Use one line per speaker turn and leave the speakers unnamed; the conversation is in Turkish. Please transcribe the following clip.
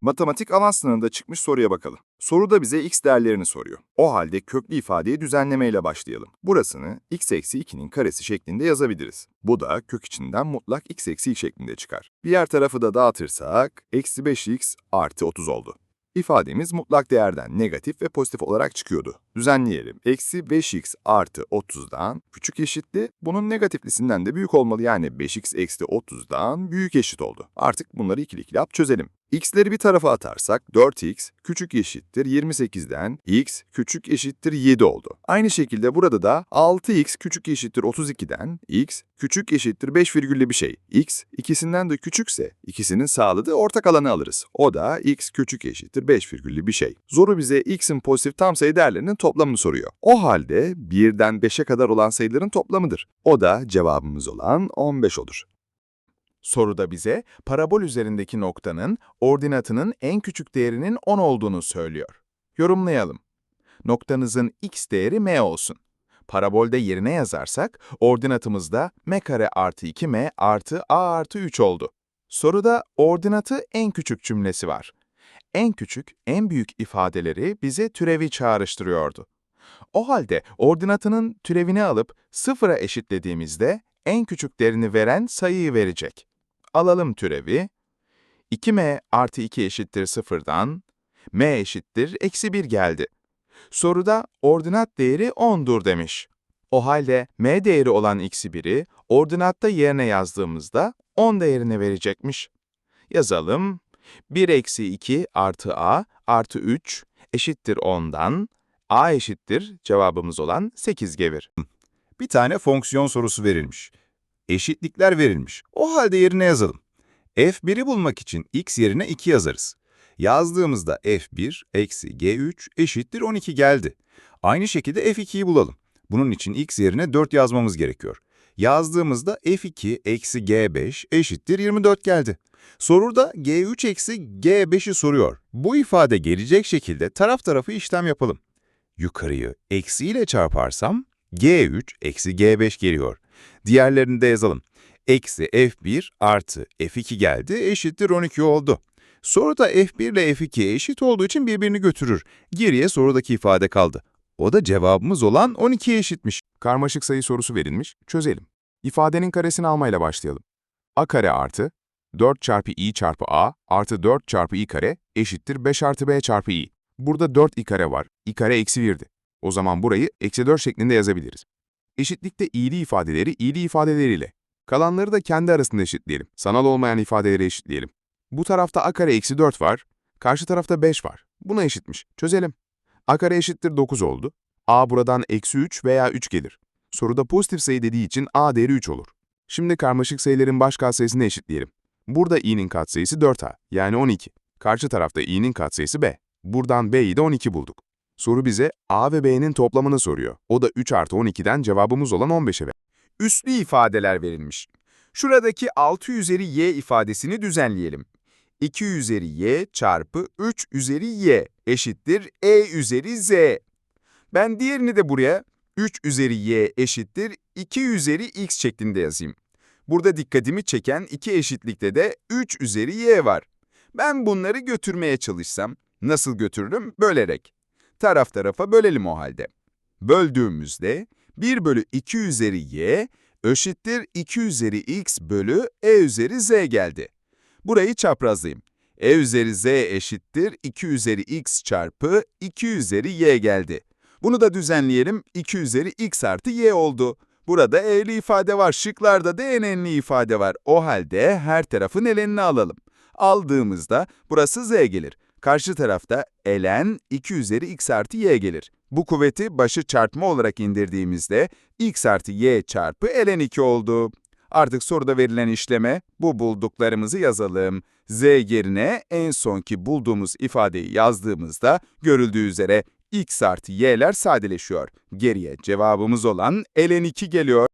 Matematik avans sınavında çıkmış soruya bakalım. Soruda bize x değerlerini soruyor. O halde köklü ifadeyi düzenlemeyle başlayalım. Burasını x eksi 2'nin karesi şeklinde yazabiliriz. Bu da kök içinden mutlak x eksi 2 şeklinde çıkar. Diğer tarafı da dağıtırsak eksi 5x artı 30 oldu. İfademiz mutlak değerden negatif ve pozitif olarak çıkıyordu. Düzenleyelim. Eksi 5x artı 30'dan küçük eşitli, bunun negatiflisinden de büyük olmalı. Yani 5x eksi 30'dan büyük eşit oldu. Artık bunları ikili yap çözelim. x'leri bir tarafa atarsak 4x küçük eşittir 28'den x küçük eşittir 7 oldu. Aynı şekilde burada da 6x küçük eşittir 32'den x küçük eşittir 5 virgüllü bir şey. x ikisinden de küçükse ikisinin sağladığı ortak alanı alırız. O da x küçük eşittir 5 virgüllü bir şey. Zoru bize x'in pozitif tam sayı değerlerinin toplamını soruyor. O halde 1'den 5'e kadar olan sayıların toplamıdır. O da cevabımız olan 15 olur.
Soruda bize parabol üzerindeki noktanın ordinatının en küçük değerinin 10 olduğunu söylüyor. Yorumlayalım. Noktanızın x değeri m olsun. Parabolde yerine yazarsak ordinatımız da m kare artı 2m artı a artı 3 oldu. Soruda ordinatı en küçük cümlesi var. En küçük, en büyük ifadeleri bize türevi çağrıştırıyordu. O halde ordinatının türevini alıp sıfıra eşitlediğimizde en küçük değerini veren sayıyı verecek. Alalım türevi. 2m artı 2 eşittir sıfırdan, m eşittir eksi 1 geldi. Soruda ordinat değeri 10'dur demiş. O halde m değeri olan eksi 1'i ordinatta yerine yazdığımızda 10 değerini verecekmiş. Yazalım. 1 eksi 2 artı a artı 3 eşittir 10'dan, a eşittir cevabımız olan 8 gelir.
Bir tane fonksiyon sorusu verilmiş. Eşitlikler verilmiş. O halde yerine yazalım. f1'i bulmak için x yerine 2 yazarız. Yazdığımızda f1 eksi g3 eşittir 12 geldi. Aynı şekilde f2'yi bulalım. Bunun için x yerine 4 yazmamız gerekiyor. Yazdığımızda f2 eksi g5 eşittir 24 geldi. Soruda g3 eksi g5'i soruyor. Bu ifade gelecek şekilde taraf tarafı işlem yapalım. Yukarıyı eksi ile çarparsam g3 eksi g5 geliyor. Diğerlerini de yazalım. Eksi f1 artı f2 geldi eşittir 12 oldu. Soruda f1 ile f2 eşit olduğu için birbirini götürür. Geriye sorudaki ifade kaldı. O da cevabımız olan 12'ye eşitmiş.
Karmaşık sayı sorusu verilmiş, çözelim. İfadenin karesini almayla başlayalım. a kare artı 4 çarpı i çarpı a artı 4 çarpı i kare eşittir 5 artı b çarpı i. Burada 4 i kare var, i kare eksi 1'di. O zaman burayı eksi 4 şeklinde yazabiliriz. Eşitlikte i'li ifadeleri i'li ifadeleriyle. Kalanları da kendi arasında eşitleyelim. Sanal olmayan ifadeleri eşitleyelim. Bu tarafta a kare eksi 4 var, karşı tarafta 5 var. Buna eşitmiş. Çözelim. A kare eşittir 9 oldu. a buradan eksi 3 veya 3 gelir. Soruda pozitif sayı dediği için a değeri 3 olur. Şimdi karmaşık sayıların baş katsayısını eşitleyelim. Burada i'nin katsayısı 4a, yani 12. Karşı tarafta i'nin katsayısı b. Buradan b'yi de 12 bulduk. Soru bize a ve b'nin toplamını soruyor. O da 3 artı 12'den cevabımız olan 15'e ver.
Üslü ifadeler verilmiş. Şuradaki 6 üzeri y ifadesini düzenleyelim. 2 üzeri y çarpı 3 üzeri y eşittir e üzeri z. Ben diğerini de buraya 3 üzeri y eşittir 2 üzeri x şeklinde yazayım. Burada dikkatimi çeken iki eşitlikte de 3 üzeri y var. Ben bunları götürmeye çalışsam nasıl götürürüm? Bölerek. Taraf tarafa bölelim o halde. Böldüğümüzde 1 bölü 2 üzeri y eşittir 2 üzeri x bölü e üzeri z geldi. Burayı çaprazlayayım. E üzeri z eşittir 2 üzeri x çarpı 2 üzeri y geldi. Bunu da düzenleyelim. 2 üzeri x artı y oldu. Burada e'li ifade var, şıklarda da n'li ifade var. O halde her tarafın elenini alalım. Aldığımızda burası z gelir. Karşı tarafta ln 2 üzeri x artı y gelir. Bu kuvveti başı çarpma olarak indirdiğimizde x artı y çarpı ln 2 oldu. Artık soruda verilen işleme bu bulduklarımızı yazalım. z yerine en sonki bulduğumuz ifadeyi yazdığımızda görüldüğü üzere x artı y'ler sadeleşiyor. Geriye cevabımız olan ln 2 geliyor.